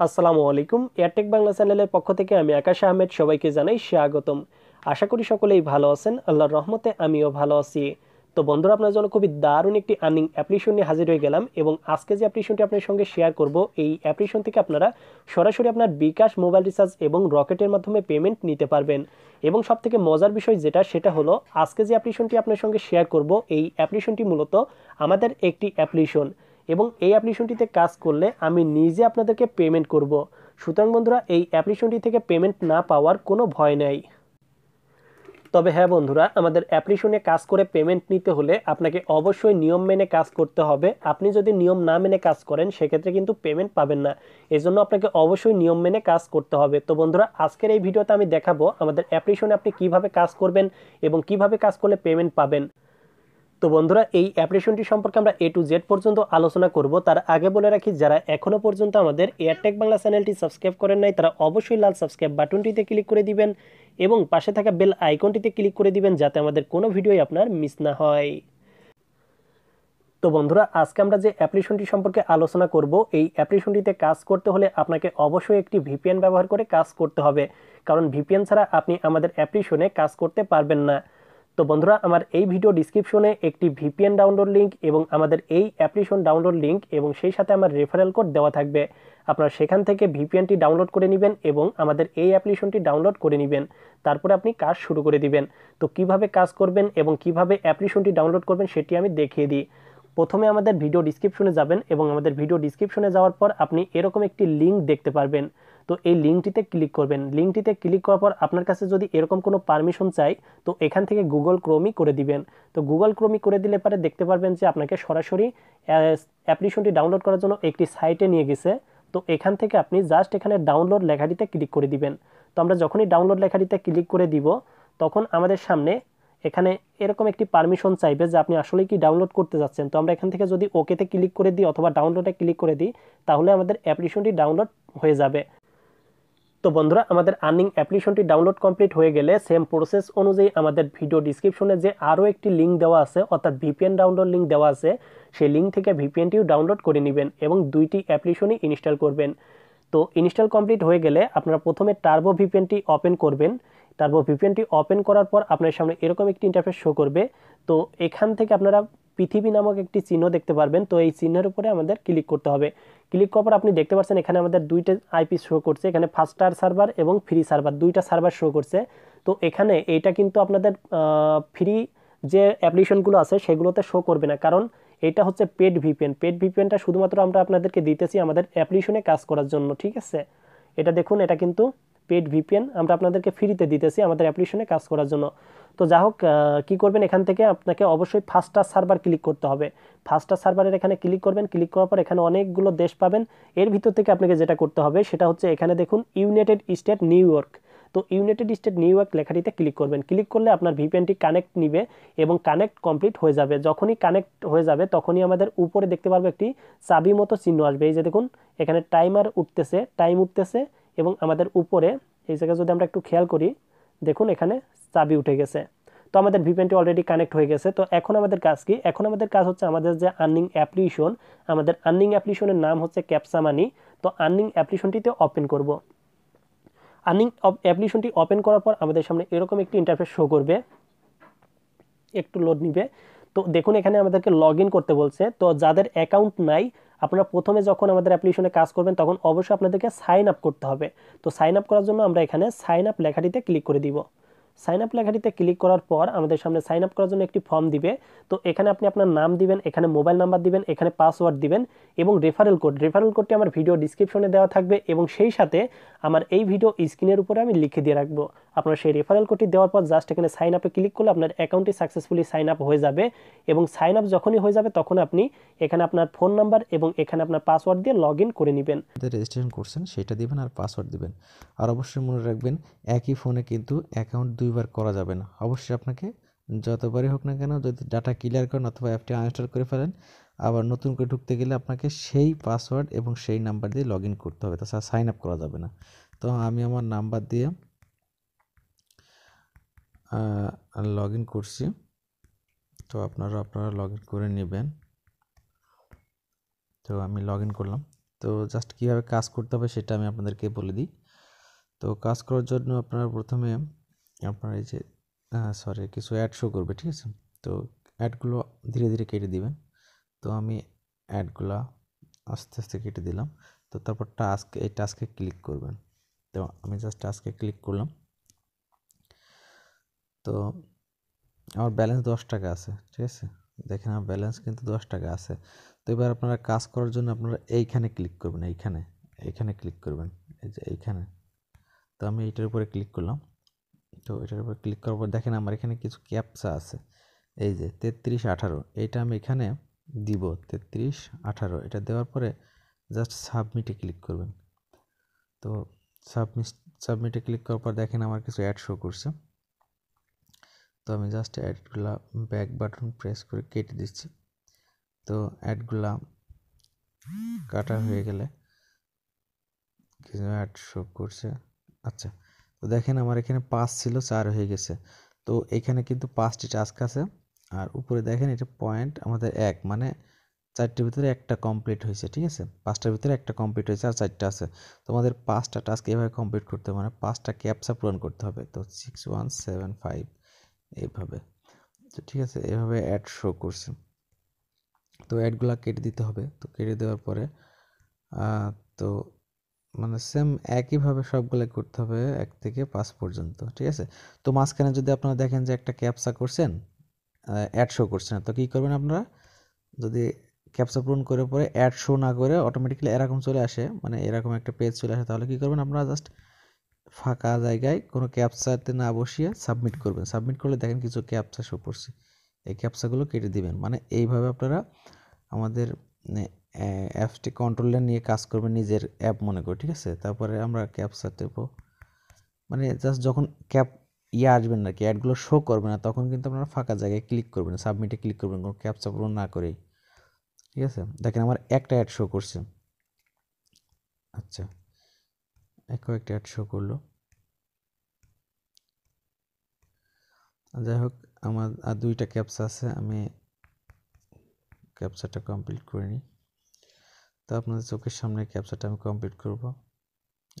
আসসালামু আলাইকুম। এয়ারটেক বাংলা চ্যানেলের পক্ষ থেকে আমি আকাশ আহমেদ, সবাইকে জানাই স্বাগতম। আশা করি সকলেই ভালো আছেন। আল্লাহর রহমতে আমিও ভালো আছি। তো বন্ধুরা, আপনার জন্য খুবই দারুণ একটি আর্নিং অ্যাপ্লিকেশন নিয়ে হাজির হয়ে গেলাম এবং আজকে যে অ্যাপ্লিকেশনটি আপনার সঙ্গে শেয়ার করব, এই অ্যাপ্লিকেশন থেকে আপনারা সরাসরি আপনার বিকাশ মোবাইল রিচার্জ এবং রকেটের মাধ্যমে পেমেন্ট নিতে পারবেন। এবং সব থেকে মজার বিষয় যেটা, সেটা হলো আজকে যে অ্যাপ্লিকেশনটি আপনার সঙ্গে শেয়ার করব, এই অ্যাপ্লিকেশনটি মূলত আমাদের একটি অ্যাপ্লিকেশন এবং এই অ্যাপ্লিকেশনটিতে কাজ করলে আমি নিজে আপনাদেরকে পেমেন্ট করব। সুতরাং বন্ধুরা, এই অ্যাপ্লিকেশনটি থেকে পেমেন্ট না পাওয়ার কোনো ভয় নেই। তবে হ্যাঁ বন্ধুরা, আমাদের অ্যাপ্লিকেশনে কাজ করে পেমেন্ট নিতে হলে আপনাকে অবশ্যই নিয়ম মেনে কাজ করতে হবে। আপনি যদি নিয়ম না মেনে কাজ করেন, সেক্ষেত্রে কিন্তু পেমেন্ট পাবেন না। এজন্য আপনাকে অবশ্যই নিয়ম মেনে কাজ করতে হবে। তো বন্ধুরা, আজকের এই ভিডিওতে আমি দেখাবো আমাদের অ্যাপ্লিকেশনে আপনি কীভাবে কাজ করবেন এবং কীভাবে কাজ করলে পেমেন্ট পাবেন। তো বন্ধুরা, এই অ্যাপ্লিকেশনটি সম্পর্কে আমরা এ টু জেড পর্যন্ত আলোচনা করব। তার আগে বলে রাখি, যারা এখনও পর্যন্ত আমাদের এয়ারটেক বাংলা চ্যানেলটি সাবস্ক্রাইব করেন নাই, তারা অবশ্যই লাল সাবস্ক্রাইব বাটনটিতে ক্লিক করে দিবেন এবং পাশে থাকা বেল আইকনটিতে ক্লিক করে দিবেন, যাতে আমাদের কোনো ভিডিওই আপনার মিস না হয়। তো বন্ধুরা, আজকে আমরা যে অ্যাপ্লিকেশনটি সম্পর্কে আলোচনা করব, এই অ্যাপ্লিকেশনটিতে কাজ করতে হলে আপনাকে অবশ্যই একটি ভিপিএন ব্যবহার করে কাজ করতে হবে। কারণ ভিপিএন ছাড়া আপনি আমাদের অ্যাপ্লিকেশনে কাজ করতে পারবেন না। তো বন্ধুরা, আমার এই ভিডিও ডিসক্রিপশনে একটি ভিপিএন ডাউনলোড লিঙ্ক এবং আমাদের এই অ্যাপ্লিকেশন ডাউনলোড লিঙ্ক এবং সেই সাথে আমার রেফারেল কোড দেওয়া থাকবে। আপনারা সেখান থেকে ভিপিএনটি ডাউনলোড করে নেবেন এবং আমাদের এই অ্যাপ্লিকেশনটি ডাউনলোড করে নেবেন। তারপরে আপনি কাজ শুরু করে দিবেন। তো কীভাবে কাজ করবেন এবং কীভাবে অ্যাপ্লিকেশনটি ডাউনলোড করবেন সেটি আমি দেখিয়ে দিই। প্রথমে আমাদের ভিডিও ডিসক্রিপশনে যাবেন এবং আমাদের ভিডিও ডিসক্রিপশনে যাওয়ার পর আপনি এরকম একটি লিঙ্ক দেখতে পারবেন। তো এই লিঙ্কটিতে ক্লিক করবেন। লিঙ্কটিতে ক্লিক করার পর আপনার কাছে যদি এরকম কোনো পারমিশন চাই, তো এখান থেকে গুগল ক্রোমই করে দিবেন। তো গুগল ক্রোমই করে দিলে পরে দেখতে পারবেন যে আপনাকে সরাসরি অ্যাপ্লিকেশনটি ডাউনলোড করার জন্য একটি সাইটে নিয়ে গেছে। তো এখান থেকে আপনি জাস্ট এখানে ডাউনলোড লেখাটিতে ক্লিক করে দিবেন। তো আমরা যখনই ডাউনলোড লেখাটিতে ক্লিক করে দিব, তখন আমাদের সামনে এখানে এরকম একটি পারমিশন চাইবে যে আপনি আসলে কি ডাউনলোড করতে যাচ্ছেন। তো আমরা এখান থেকে যদি ওকেতে ক্লিক করে দিই অথবা ডাউনলোডে ক্লিক করে দিই, তাহলে আমাদের অ্যাপ্লিকেশনটি ডাউনলোড হয়ে যাবে। তো বন্ধুরা, আমাদের আর্নিং অ্যাপ্লিকেশনটি ডাউনলোড কমপ্লিট হয়ে গেলে সেম প্রসেস অনুযায়ী আমাদের ভিডিও ডিসক্রিপশনে যে আরও একটি লিঙ্ক দেওয়া আছে, অর্থাৎ ভিপিএন ডাউনলোড লিঙ্ক দেওয়া আছে, সেই লিঙ্ক থেকে ভিপিএনটিও ডাউনলোড করে নেবেন এবং দুইটি অ্যাপ্লিকেশনই ইনস্টল করবেন। তো ইনস্টল কমপ্লিট হয়ে গেলে আপনারা প্রথমে টার্বো ভিপিএনটি ওপেন করবেন। টার্বো ভিপিএনটি ওপেন করার পর আপনার সামনে এরকম একটি ইন্টারফেস শো করবে। তো এখান থেকে আপনারা পৃথিবী নামক একটি চিহ্ন দেখতে পারবেন। তো এই চিহ্নের উপরে আমাদের ক্লিক করতে হবে। ক্লিক করার পর আপনি দেখতে পাচ্ছেন এখানে আমাদের দুইটা আইপি শো করছে, এখানে ফাস্টার সার্ভার এবং ফ্রি সার্ভার দুইটা সার্ভার শো করছে। তো এখানে এইটা কিন্তু আপনাদের ফ্রি যে অ্যাপ্লিকেশনগুলো আছে সেগুলোতে শো করবে না। কারণ এটা হচ্ছে পেড ভিপিএন পেড ভিপিএনটা শুধুমাত্র আমরা আপনাদেরকে দিতেছি আমাদের অ্যাপ্লিকেশনে কাজ করার জন্য, ঠিক আছে? এটা দেখুন, এটা কিন্তু পেড ভিপিএন আমরা আপনাদেরকে ফ্রিতে দিতেছি আমাদের অ্যাপ্লিকেশনে কাজ করার জন্য। তো যা হোক কী করবেন? এখান থেকে আপনাকে অবশ্যই ফাস্টার সার্ভার ক্লিক করতে হবে। ফাস্টার সার্ভারের এখানে ক্লিক করবেন। ক্লিক করার পর এখানে অনেকগুলো দেশ পাবেন। এর ভিতর থেকে আপনাকে যেটা করতে হবে, সেটা হচ্ছে এখানে দেখুন ইউনাইটেড স্টেট নিউ ইয়র্ক তো ইউনাইটেড স্টেট নিউ ইয়র্ক লেখাটিতে ক্লিক করবেন। ক্লিক করলে আপনার ভিপিএনটি কানেক্ট নিবে এবং কানেক্ট কমপ্লিট হয়ে যাবে। যখনই কানেক্ট হয়ে যাবে, তখনই আমাদের উপরে দেখতে পারব একটি চাবি মতো চিহ্ন আসবে। এই যে দেখুন, এখানে টাইমার উঠতেছে টাইম উঠতেছে। এবং আমাদের উপরে, এই জায়গায় যদি আমরা একটু খেয়াল করি, দেখুন এখানে চাবি উঠে গেছে। তো আমাদের ভিপিএনটি অলরেডি কানেক্ট হয়ে গেছে। তো এখন আমাদের কাজ কি? এখন আমাদের কাজ হচ্ছে আমাদের যে আর্নিং অ্যাপ্লিকেশন আমাদের আর্নিং অ্যাপ্লিকেশনের নাম হচ্ছে ক্যাপসা মানি তো আর্নিং অ্যাপ্লিকেশনটিতে ওপেন করব। আর্নিং অ্যাপ্লিকেশনটি ওপেন করার পর আমাদের সামনে এরকম একটি ইন্টারফেস শো করবে। একটু লোড নিবে। তো দেখুন এখানে আমাদেরকে লগ করতে বলছে। তো যাদের অ্যাকাউন্ট নাই আপনারা প্রথমে যখন আমাদের অ্যাপ্লিকেশনে কাজ করবেন, তখন অবশ্যই আপনাদেরকে সাইন আপ করতে হবে। তো সাইন আপ করার জন্য আমরা এখানে সাইন আপ লেখাটিতে ক্লিক করে দিব। সাইন আপ লেখাটিতে ক্লিক করার পর আমাদের সামনে সাইন আপ করার জন্য একটি ফর্ম দিবে। তো এখানে আপনি আপনার নাম দিবেন, এখানে মোবাইল নাম্বার দিবেন, এখানে পাসওয়ার্ড দিবেন এবং রেফারেল কোড রেফারেল কোডটি আমার ভিডিও ডিসক্রিপশনে দেওয়া থাকবে এবং সেই সাথে আমার এই ভিডিও স্ক্রিনের উপরে আমি লিখে দিয়ে রাখব। আপনার সেই রেফারেল কোডটি দেওয়ার পর জাস্ট এখানে সাইন আপে ক্লিক করলে আপনার অ্যাকাউন্টটি সাকসেসফুলি সাইন আপ হয়ে যাবে এবং সাইন আপ যখনই হয়ে যাবে তখন আপনি এখানে আপনার ফোন নাম্বার এবং এখানে আপনার পাসওয়ার্ড দিয়ে লগ ইন করে নেবেন। রেজিস্ট্রেশন করছেন সেটা দিবেন আর পাসওয়ার্ড দিবেন। আর অবশ্যই মনে রাখবেন একই ফোনে কিন্তু অ্যাকাউন্ট দুইবার করা যাবে না। অবশ্যই আপনাকে যতবারই হোক না কেন যদি ডাটা ক্লিয়ার করেন অথবা অ্যাপটি আনইনস্টল করে ফেলেন, আবার নতুন করে ঢুকতে গেলে আপনাকে সেই পাসওয়ার্ড এবং সেই নাম্বার দিয়ে লগ করতে হবে। তাছাড়া সাইন আপ করা যাবে না। তো আমি আমার নাম্বার দিয়ে লগ করছি। তো আপনারা আপনারা লগ করে নেবেন। তো আমি লগ করলাম। তো জাস্ট কীভাবে কাজ করতে হবে সেটা আমি আপনাদেরকে বলে দিই। তো কাজ করার জন্য আপনারা প্রথমে আপনার এই যে সরি কিছু অ্যাড শো করবে, ঠিক আছে? তো অ্যাডগুলো ধীরে ধীরে কেটে দিবেন। তো আমি অ্যাডগুলো আস্তে আস্তে কেটে দিলাম। তো তারপর টাস্ক এই টাস্কে ক্লিক করবেন। তো আমি জাস্ট টাস্কে ক্লিক করলাম। তো আমার ব্যালেন্স দশ টাকা আছে, ঠিক আছে? দেখেন আমার ব্যালেন্স কিন্তু দশ টাকা আছে। তো এবার আপনারা কাজ করার জন্য আপনারা এইখানে ক্লিক করবেন, এইখানে এইখানে ক্লিক করবেন। এই যে এইখানে। তো আমি এইটার উপরে ক্লিক করলাম। তো এটার উপর ক্লিক করার পর দেখেন আমার এখানে কিছু ক্যাপসা আছে। এই যে তেত্রিশ আঠারো, এইটা আমি এখানে দিব তেত্রিশ আঠারো। এটা দেওয়ার পরে জাস্ট সাবমিটে ক্লিক করবেন। তো সাবমিট সাবমিটে ক্লিক করার পর দেখেন আমার কিছু অ্যাড শো করছে। তো আমি জাস্ট অ্যাডগুলা ব্যাক বাটন প্রেস করে কেটে দিচ্ছি। তো অ্যাডগুলা কাটা হয়ে গেলে কিছু অ্যাড শো করছে। আচ্ছা তো দেখেন আমার এখানে পাঁচ ছিল, চার হয়ে গেছে। তো এখানে কিন্তু পাঁচটি টাস্ক আছে। আর উপরে দেখেন এটা পয়েন্ট আমাদের এক মানে চারটির ভিতরে একটা কমপ্লিট হয়েছে, ঠিক আছে? পাঁচটার ভিতরে একটা কমপ্লিট হয়েছে আর চারটা আছে। তোমাদের পাঁচটা টাস্ক এভাবে কমপ্লিট করতে হবে মানে পাঁচটা ক্যাপসা পূরণ করতে হবে। তো সিক্স ওয়ান সেভেন ফাইভ এইভাবে। তো ঠিক আছে, এভাবে অ্যাড শো করছে। তো অ্যাডগুলো কেটে দিতে হবে। তো কেটে দেওয়ার পরে তো মানে সেম একইভাবে সবগুলো করতে হবে এক থেকে পাঁচ পর্যন্ত, ঠিক আছে? তো মাঝখানে যদি আপনারা দেখেন যে একটা ক্যাপসা করছেন অ্যাড শো করছে না তো কী করবেন আপনারা? যদি ক্যাপসা পূরণ করে পরে অ্যাড শো না করে অটোমেটিক্যালি এরকম চলে আসে মানে এরকম একটা পেজ চলে আসে, তাহলে কী করবেন আপনারা? জাস্ট ফাঁকা জায়গায় কোনো ক্যাপসাতে না বসিয়ে সাবমিট করবেন। সাবমিট করলে দেখেন কিছু ক্যাপসা শো করছে। এই ক্যাপসাগুলো কেটে দিবেন। মানে এইভাবে আপনারা আমাদের অ্যাপসটি কন্ট্রোলে নিয়ে কাজ করবেন নিজের অ্যাপ মনে করে, ঠিক আছে? তারপরে আমরা ক্যাপসা দেব। মানে জাস্ট যখন ক্যাপ ইয়ে আসবেন না কি অ্যাডগুলো শো করবে না, তখন কিন্তু আপনারা ফাঁকা জায়গায় ক্লিক করবেন সাবমিটে ক্লিক করবেন, কোনো ক্যাপসা পূরণ না করেই। ঠিক আছে? দেখেন আমার একটা অ্যাড শো করছে। আচ্ছা কয়েকটা অ্যাড শো করল। যাই হোক, আমার আর দুইটা ক্যাপসা আছে, আমি ক্যাপচাটা কমপ্লিট করে নিই। তো আপনাদের চোখের সামনে ক্যাপচাটা আমি কমপ্লিট করব।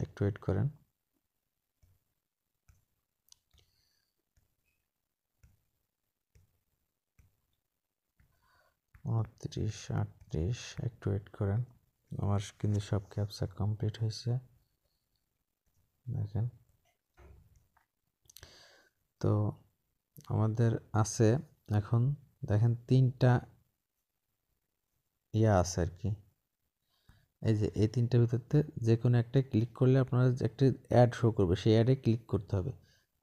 একটু ওয়েট করেন। উনত্রিশ, আটত্রিশ, একটু ওয়েট করেন। আমার কিন্তু সব ক্যাপচা কমপ্লিট হয়েছে। দেখেন। তো আমাদের আছে এখন, দেখেন তিনটা ইয়া আছে আর কি। এই যে, এই তিনটার ভিতরতে যে কোনো একটা ক্লিক করলে আপনারা একটা অ্যাড শো করবে। সেই অ্যাডে ক্লিক করতে হবে।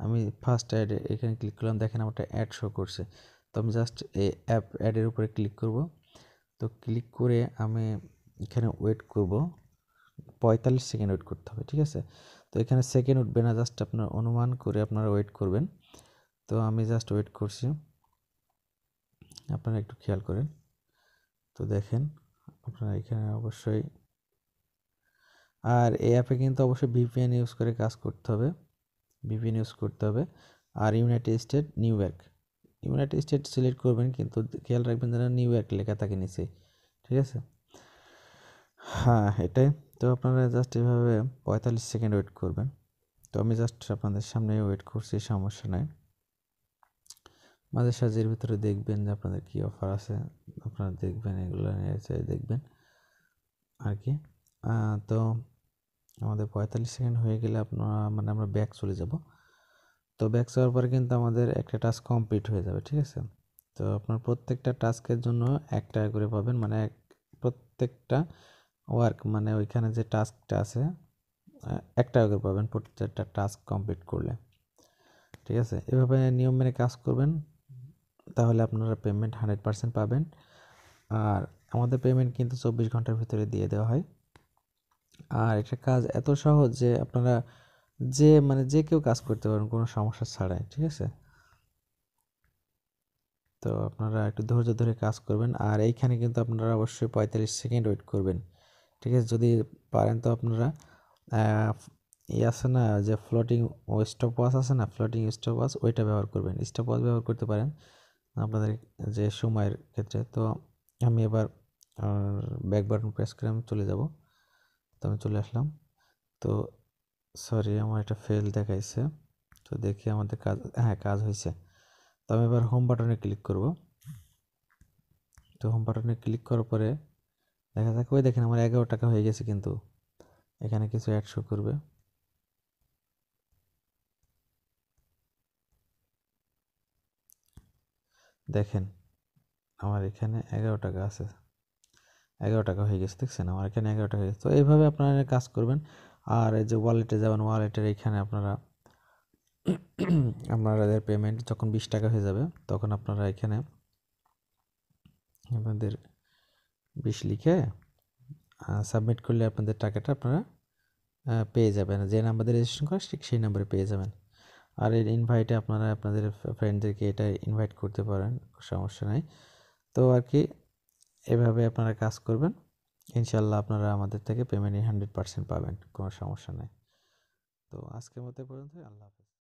আমি ফার্স্ট অ্যাডে এখানে ক্লিক করলাম, দেখেন আমারটা অ্যাড শো করছে। তো আমি জাস্ট এই অ্যাপ অ্যাডের উপরে ক্লিক করব। তো ক্লিক করে আমি এখানে ওয়েট করব। পঁয়তাল্লিশ সেকেন্ড ওয়েট করতে হবে, ঠিক আছে? তো এখানে সেকেন্ড উঠবে না জাস্ট আপনার অনুমান করে আপনারা ওয়েট করবেন। তো আমি জাস্ট ওয়েট করছি। আপনারা একটু খেয়াল করেন। তো দেখেন, আপনারা এখানে অবশ্যই আর এই অ্যাপে কিন্তু অবশ্যই ভিপিএন ইউজ করে কাজ করতে হবে। ভিপিএন ইউজ করতে হবে। আর United State New York United State select করবেন কিন্তু খেয়াল রাখবেন যেন নিউ ইয়র্ক লেখা থাকে নিচে। ঠিক আছে? হ্যাঁ এটাই। তো আপনারা জাস্ট এভাবে পঁয়তাল্লিশ সেকেন্ড ওয়েট করবেন। তো আমি জাস্ট আপনাদের সামনে ওয়েট করছি, সমস্যা নাই। মাঝে সাজের ভিতরে দেখবেন যে আপনাদের কী অফার আছে। আপনারা দেখবেন, এগুলো দেখবেন। আর কি? তো আমাদের পঁয়তাল্লিশ সেকেন্ড হয়ে গেলে আপনারা মানে আমরা ব্যাক চলে যাব। তো ব্যাক যাওয়ার পরে কিন্তু আমাদের একটা টাস্ক কমপ্লিট হয়ে যাবে, ঠিক আছে? তো আপনার প্রত্যেকটা টাস্কের জন্য এক টাকা করে পাবেন মানে প্রত্যেকটা ওয়ার্ক মানে ওইখানে যে টাস্কটা আছে এক টাকা করে পাবেন প্রত্যেকটা টাস্ক কমপ্লিট করলে। ঠিক আছে? এভাবে নিয়ম মেনে কাজ করবেন, তাহলে আপনারা পেমেন্ট হান্ড্রেড পারসেন্ট পাবেন। আর আমাদের পেমেন্ট কিন্তু চব্বিশ ঘণ্টার ভিতরে দিয়ে দেওয়া হয়। আর একটা কাজ এত সহজ যে আপনারা যে মানে যে কেউ কাজ করতে পারেন, কোনো সমস্যা ছাড়াই, ঠিক আছে? তো আপনারা একটু ধৈর্য ধরে কাজ করবেন, আর এইখানে কিন্তু আপনারা অবশ্যই পঁয়তাল্লিশ সেকেন্ড ওয়েট করবেন, ঠিক আছে? যদি পারেন তো আপনারা ই আছে না, যে ফ্লোটিং ও স্টপ ওয়াচ আছে না ফ্লোটিং স্টপ ওয়াচ ওইটা ব্যবহার করবেন। স্টপ ওয়াচ ব্যবহার করতে পারেন আপনাদের যে সময়ের ক্ষেত্রে। তো আমি এবার ব্যাক বাটন প্রেস করে আমি চলে যাব। তো আমি চলে আসলাম। তো সরি আমার একটা ফেল দেখাইছে। তো দেখি আমাদের কাজ হ্যাঁ কাজ হয়েছে তো আমি এবার হোম বাটনে ক্লিক করব। তো হোম বাটনে ক্লিক করার পরে দেখা যাক, ওই দেখেন আমার এগারো টাকা হয়ে গেছে কিন্তু। এখানে কিছু অ্যাড শো করবে। দেখেন, আমার এখানে এগারো টাকা আছে। এগারো টাকা হয়ে গেছে, দেখছেন? আমার এখানে এগারো টাকা হয়ে গেছে। তো এইভাবে আপনারা কাজ করবেন। আর এই যে ওয়ালেটে যাবেন ওয়ালেটের এখানে আপনারা আপনাদের পেমেন্ট যখন বিশ টাকা হয়ে যাবে, তখন আপনারা এখানে আপনাদের বিশ লিখে সাবমিট করলে আপনাদের টাকাটা আপনারা পেয়ে যাবেন। যে নাম্বারে রেজিস্ট্রেশন করা ঠিক সেই নাম্বারে পেয়ে যাবেন। আর এই ইনভাইটে আপনারা আপনাদের ফ্রেন্ডদেরকে এটা ইনভাইট করতে পারেন সমস্যা নাই। তো আর কি এভাবে আপনারা কাজ করবেন, ইনশাল্লাহ আপনারা আমাদের থেকে পেমেন্ট হান্ড্রেড পার্সেন্ট পাবেন, কোনো সমস্যা নেই। তো আজকের মতো পর্যন্ত আল্লাহ